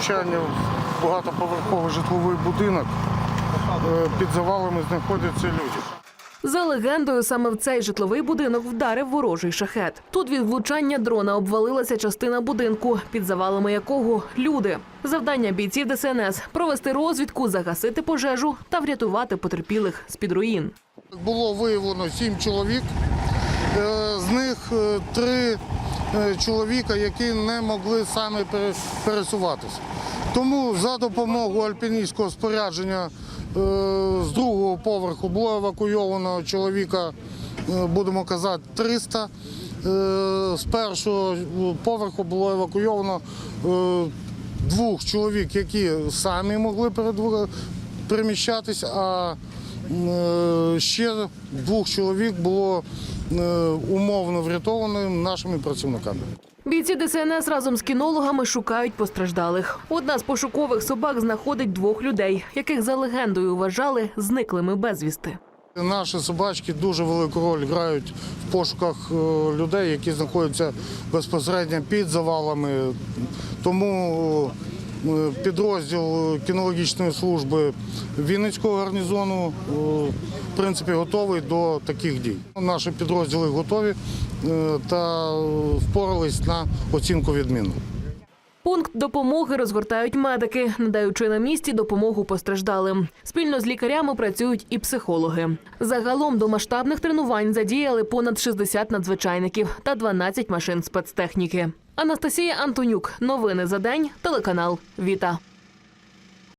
влучання в багатоповерховий житловий будинок. Е, Під завалами знаходяться люди. За легендою, саме в цей житловий будинок вдарив ворожий шахет. Тут від влучання дрона обвалилася частина будинку, під завалами якого люди. Завдання бійців ДСНС провести розвідку, загасити пожежу та врятувати потерпілих з під руїн. Було виявлено сім чоловік, Е, з них е, три чоловіка, які не могли самі пересуватися. Тому за допомогою альпіністського спорядження е, з другого поверху було евакуйовано чоловіка, е, будемо казати, 300. Е, З першого поверху було евакуйовано е, двох чоловік, які самі могли переміщатися, а Е, Ще двох чоловік було е, умовно врятовано нашими працівниками. Бійці ДСНС разом з кінологами шукають постраждалих. Одна з пошукових собак знаходить двох людей, яких за легендою вважали зниклими безвісти. Наші собачки дуже велику роль грають в пошуках е, людей, які знаходяться безпосередньо під завалами. Тому е, підрозділ кінологічної служби Вінницького гарнізону е, в принципі готовий до таких дій. Наші підрозділи готові е, та впорались на оцінку відміну. Пункт допомоги розгортають медики, надаючи на місці допомогу постраждалим. Спільно з лікарями працюють і психологи. Загалом до масштабних тренувань задіяли понад 60 надзвичайників та 12 машин спецтехніки. Анастасія Антонюк. Новини за день. Телеканал Віта.